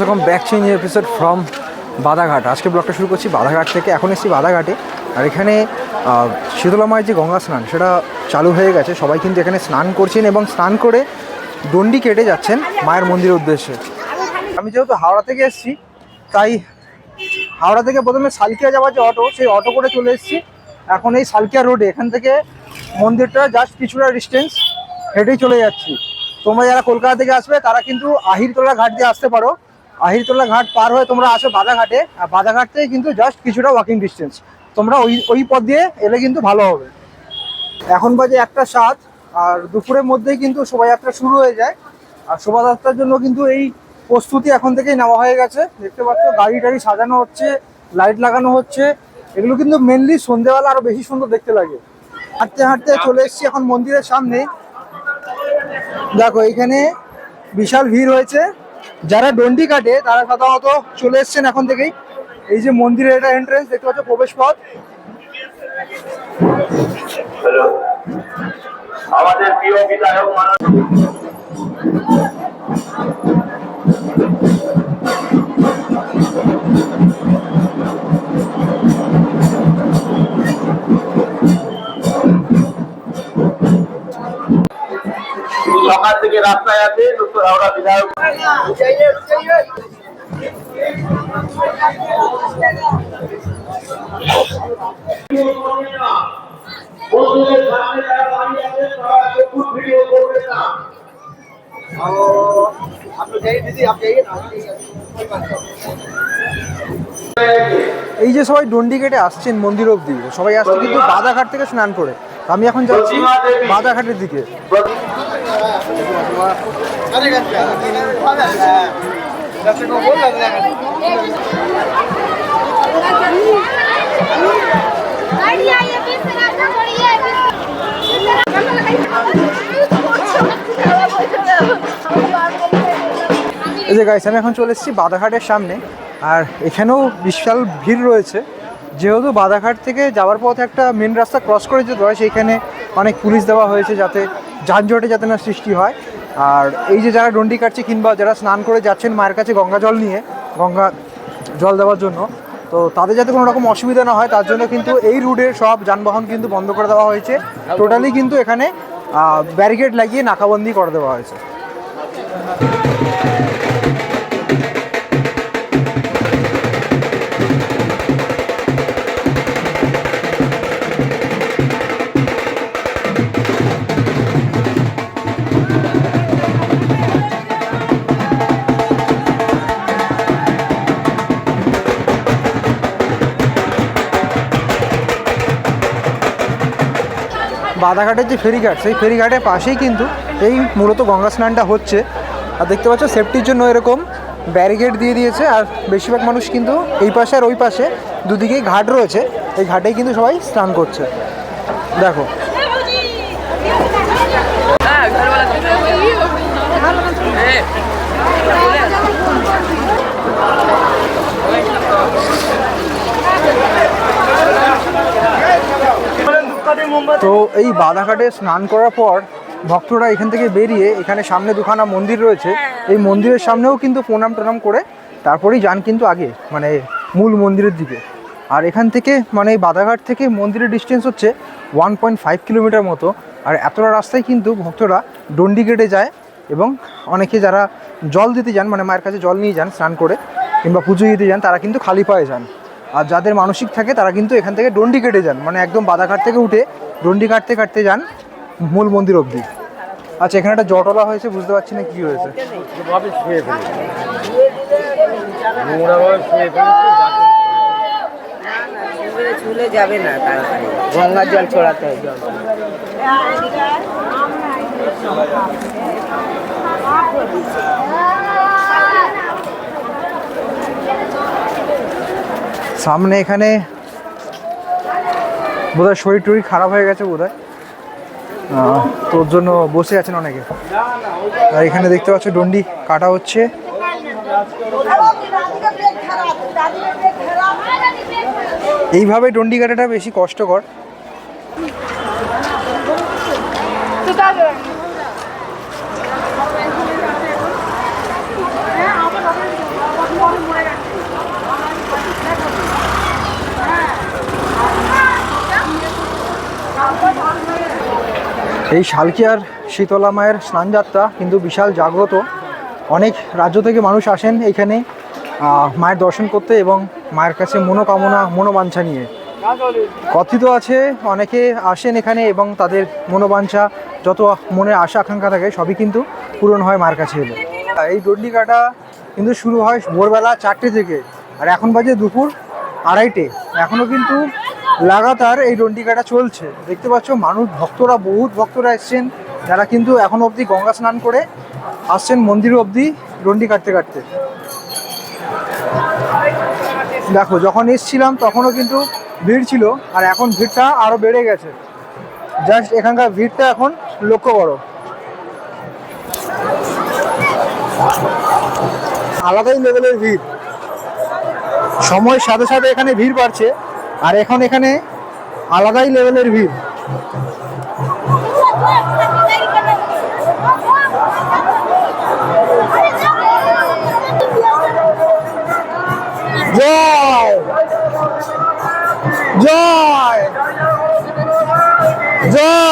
এরকম back change episode from Badaghat. আজকে ব্লগটা শুরু করছি বাদাঘাট থেকে। এখন এসেছি বাদাঘাটে। আর এখানে আহ, শীতলা মায়ের যে গঙ্গা স্নান সেটা চালু হয়ে গেছে। সবাই কিন্তু এখানে স্নান করছেন এবং স্নান করে দণ্ডি কেটে যাচ্ছেন মায়ের মন্দিরের উদ্দেশ্যে। আমি যেহেতু হাওড়া থেকে এসেছি তাই হাওড়া থেকে প্রথমে সালকিয়া যাওয়ার যে অটো সেই অটো করে চলে এসেছি। এখন এই সালকিয়া রোডে এখান থেকে মন্দিরটা জাস্ট কিছুটা ডিস্টেন্স হেঁটেই চলে যাচ্ছি। তোমরা যারা কলকাতা থেকে আসবে তারা কিন্তু আহিরতলা ঘাট দিয়ে আসতে পারো। আহিরতলা ঘাট পার হয়ে তোমরা আসো বাদাঘাটে আর বাদাঘাট থেকে কিন্তু জাস্ট কিছুটা ওয়াকিং ডিস্টেন্স তোমরা ওই ওই পথ দিয়ে এলে কিন্তু ভালো হবে। এখন বাজে একটা সাত, আর দুপুরের মধ্যেই কিন্তু শোভাযাত্রা শুরু হয়ে যায়। আর শোভাযাত্রার জন্য কিন্তু এই প্রস্তুতি এখন থেকেই নেওয়া হয়ে গেছে। দেখতে পাচ্ছ, গাড়ি টাড়ি সাজানো হচ্ছে, লাইট লাগানো হচ্ছে। এগুলো কিন্তু মেনলি সন্ধেবেলা আরও বেশি সুন্দর দেখতে লাগে। হাঁটতে হাঁটতে চলে এসেছি এখন মন্দিরের সামনে। দেখো, এখানে বিশাল ভিড় হয়েছে। যারা ডন্ডি কাটে, তারা সাধারণত চলে এসছেন এখন থেকেই। এই যে মন্দিরের এটা এন্ট্রেন্স দেখতে পাচ্ছ, প্রবেশ পথ। আমাদের প্রিয় বিধায়ক সকাল থেকে রাস্তায় আছে বিধায়ক। এই যে সবাই ডন্ডি কেটে আসছেন মন্দির অব্দি সবাই আসছে কিন্তু বাদাঘাট থেকে স্নান করে। আমি এখন যাচ্ছি বাজারঘাটের দিকে। এই যে গাইস আমি এখন চলে এসেছি বাধাঘাটের সামনে। আর এখানেও বিশাল ভিড় রয়েছে। যেহেতু বাদাঘাট থেকে যাওয়ার পথে একটা মেন রাস্তা ক্রস করে যেতে হয়, সেইখানে অনেক পুলিশ দেওয়া হয়েছে যাতে যানজটে যাতে না সৃষ্টি হয়। আর এই যে যারা ডন্ডি কাটছে কিংবা যারা স্নান করে যাচ্ছেন মায়ের কাছে গঙ্গা জল নিয়ে, গঙ্গা জল দেওয়ার জন্য, তো তাদের যাতে কোনো রকম অসুবিধা না হয়, তার জন্য কিন্তু এই রুটের সব যানবাহন কিন্তু বন্ধ করে দেওয়া হয়েছে। টোটালি কিন্তু এখানে ব্যারিকেড লাগিয়ে নাকাবন্দি করে দেওয়া হয়েছে। বাদাঘাটের যে ফেরিঘাট, সেই ফেরিঘাটের পাশেই কিন্তু এই মূলত গঙ্গা স্নানটা হচ্ছে। আর দেখতে পাচ্ছ সেফটির জন্য এরকম ব্যারিকেড দিয়ে দিয়েছে, আর বেশিরভাগ মানুষ কিন্তু এই পাশে আর ওই পাশে দুদিকেই ঘাট রয়েছে। এই ঘাটেই কিন্তু সবাই স্নান করছে। দেখো তো এই বাধাঘাটে স্নান করার পর ভক্তরা এখান থেকে বেরিয়ে এখানে সামনে দুখানা মন্দির রয়েছে। এই মন্দিরের সামনেও কিন্তু প্রণাম টনাম করে তারপরেই যান কিন্তু আগে মানে মূল মন্দিরের দিকে। আর এখান থেকে মানে বাধাঘাট থেকে মন্দিরের ডিস্টেন্স হচ্ছে ওয়ান পয়েন্ট ফাইভ কিলোমিটার মতো। আর এতটা রাস্তায় কিন্তু ভক্তরা ডন্ডি কেটে যায় এবং অনেকে যারা জল দিতে যান মানে মায়ের কাছে জল নিয়ে যান স্নান করে কিংবা পুজো দিতে যান, তারা কিন্তু খালি পায়ে যান। আর যাদের মানসিক থাকে, তারা কিন্তু এখান থেকে ডন্ডি কেটে যান মানে একদম বাদাঘাট থেকে উঠে ডন্ডি কাটতে কাটতে যান মূল মন্দির অবধি। আচ্ছা এখানে একটা জটলা হয়েছে বুঝতে পারছি না কি হয়েছে। চলে যাবে না তাড়াতাড়ি। গঙ্গার জল ছড়াতে হয় সামনে এখানে বোধহয় শরীর টরীর খারাপ হয়ে গেছে আহ, তোর জন্য বসে আছেন অনেকে। আর এখানে দেখতে পাচ্ছ ডন্ডি কাটা হচ্ছে। এইভাবে ডন্ডি কাটাটা বেশি কষ্টকর। এই শালকিয়ার শীতলা মায়ের স্নানযাত্রা কিন্তু বিশাল জাগ্রত। অনেক রাজ্য থেকে মানুষ আসেন এখানে মায়ের দর্শন করতে এবং মায়ের কাছে মনোকামনা, মনোবাঞ্ছা নিয়ে। কথিত আছে, অনেকে আসেন এখানে এবং তাদের মনোবাঞ্ছা, যত মনের আশা, আকাঙ্ক্ষা থাকে, সবই কিন্তু পূরণ হয় মায়ের কাছে এলে। এই ডন্ডি কাটা কিন্তু শুরু হয় ভোরবেলা চারটে থেকে, আর এখন বাজে দুপুর আড়াইটে। এখনও কিন্তু লাগাতার এই ডন্ডি কাটা চলছে। দেখতে পাচ্ছ, মানুষ, ভক্তরা, বহুত ভক্তরা এসছেন। যারা কিন্তু এখন অবধি গঙ্গা স্নান করে আসছেন মন্দির অবধি ডন্ডি কাটতে কাটতে। দেখো, যখন এসছিলাম তখনও কিন্তু ভিড় ছিল, আর এখন ভিড়টা আরও বেড়ে গেছে। জাস্ট এখানকার ভিড়টা এখন লক্ষ্য করো। আলাদাই লেভেলের ভিড়। সময়ের সাথে সাথে এখানে ভিড় বাড়ছে। আর এখন এখানে আলাদাই লেভেলের ভিড়। জয়! জয়! জয়!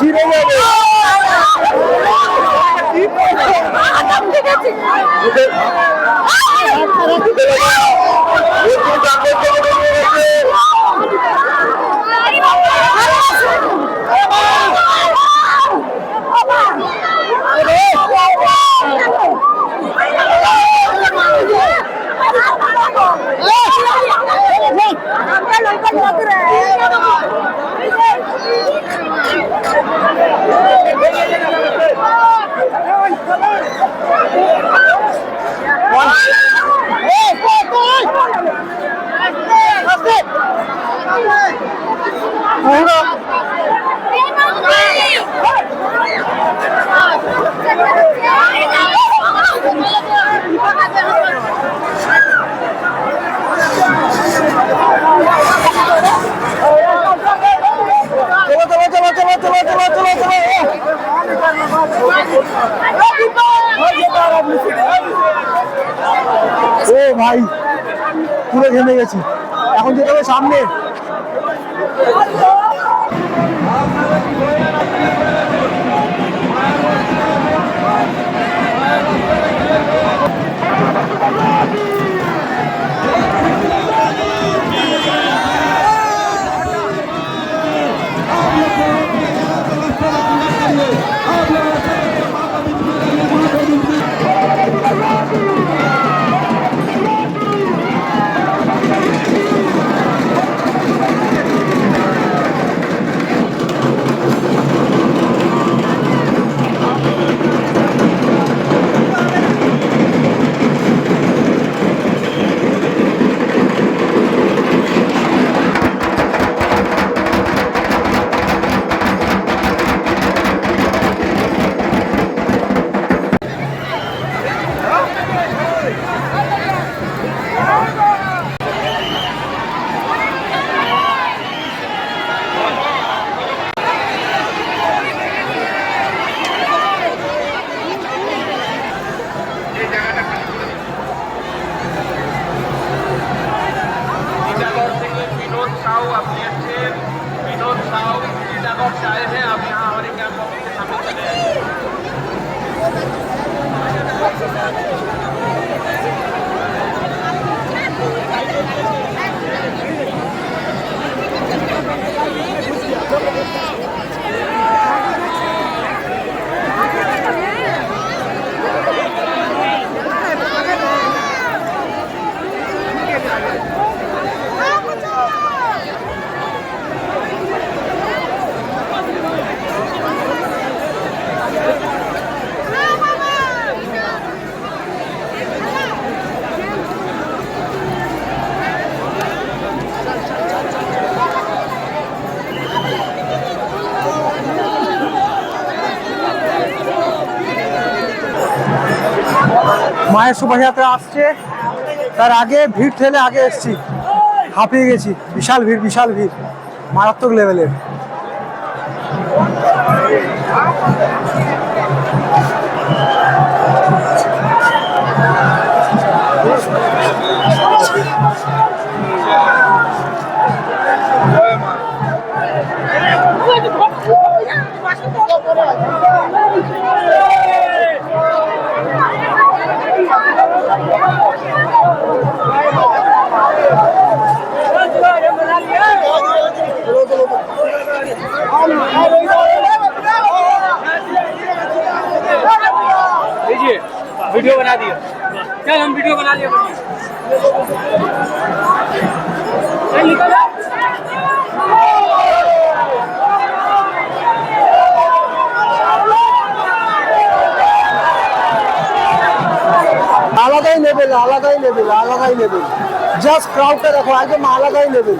ছিঁড়ে যাবে ঠিক আছে ঘেমে গেছি। এখন যেতে হবে সামনে। মায়ের শোভাযাত্রা আসছে। তার আগে ভিড় ঠেলে আগে এসছি। হাঁপিয়ে গেছি। বিশাল ভিড় বিশাল ভিড়। মারাত্মক লেভেলের वीडियो बना दिए चल हम वीडियो बना लिए चल निकल আলাদাই লেভেল আলাদাই লেভেল আলাদাই লেভেল জাস্ট ক্রাউডটা দেখো একদম আলাদাই লেভেল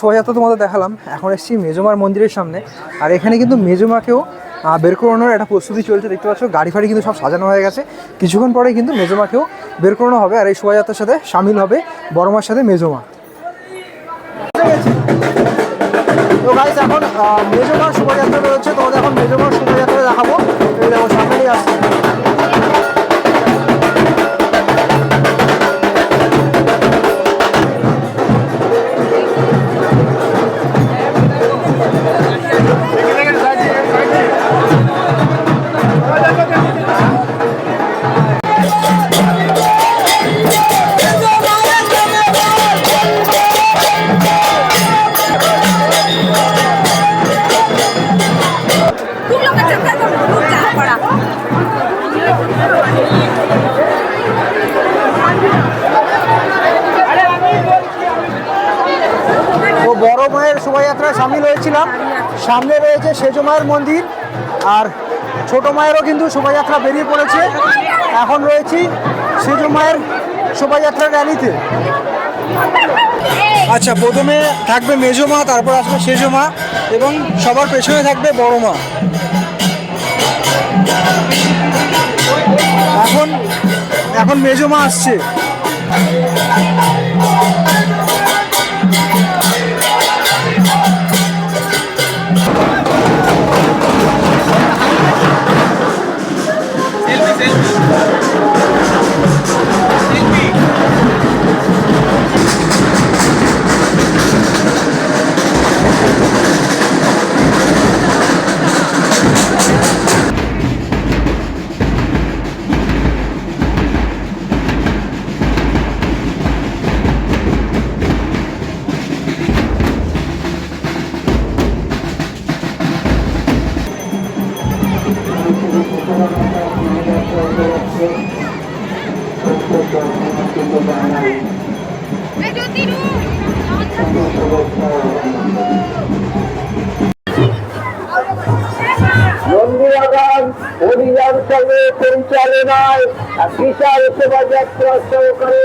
শোভাযাত্রা তোমাদের দেখালাম। এখন এসেছি মেজমার মন্দিরের সামনে। আর এখানে কিন্তু মেজমাকেও বের করানোর একটা প্রস্তুতি চলছে, দেখতে পাচ্ছ। গাড়ি ফাড়ি কিন্তু সব সাজানো হয়ে গেছে। কিছুক্ষণ পরে কিন্তু মেজমাকেও বের করানো হবে আর এই শোভাযাত্রার সাথে সামিল হবে বড় মার সাথে মেজমা। তো গাইস এখন মেজমার শোভাযাত্রা রয়েছে তোমাদের এখন মেজমার শোভাযাত্রা দেখাবো। মায়ের শোভাযাত্রায় সামিল হয়েছিলাম। সামনে রয়েছে সেজো মায়ের মন্দির আর ছোট মায়েরও কিন্তু শোভাযাত্রা বেরিয়ে পড়েছে। এখন রয়েছি সেজো মায়ের শোভাযাত্রার র্যালিতে। আচ্ছা প্রথমে থাকবে মেজো মা, তারপর আসবে সেজো মা এবং সবার পেছনে থাকবে বড় মা। এখন এখন মেজো মা আসছে। নন্দীবাগান অভিযান সঙ্গে পরিচালনায় বিশাল শোভাযাত্রা সহকারে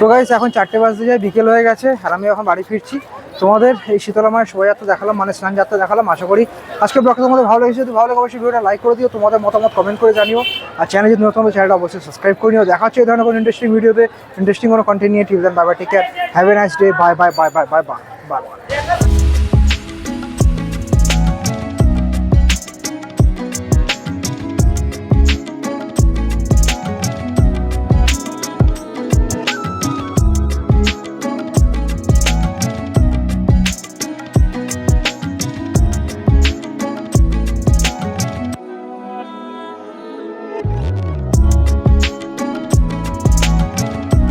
তো গাইস এখন চারটে বাজতে যায়, বিকেল হয়ে গেছে, আর আমি এখন বাড়ি ফিরছি। তোমাদের এই শীতলা মায়ের শোভাযাত্রা দেখালাম মানে স্নান যাত্রা দেখালাম, আশা করি আজকে ব্লগটা তোমাদের ভালো লেগেছে। যদি ভালো লাগে, অবশ্যই ভিডিওটা লাইক করে দিও, তোমাদের মতামত কমেন্ট করে জানিও। আর চ্যানেল যদি নতুন চ্যানেলটা অবশ্যই সাবস্ক্রাইব করে নিও। দেখা হচ্ছে এই ধরনের কোনো ইন্টারেস্টিং ভিডিওতে ইন্টারেস্টিং কোনো কন্টেন্ট নিয়ে। TV then bye take care have a nice day bye bye bye bye bye bye bye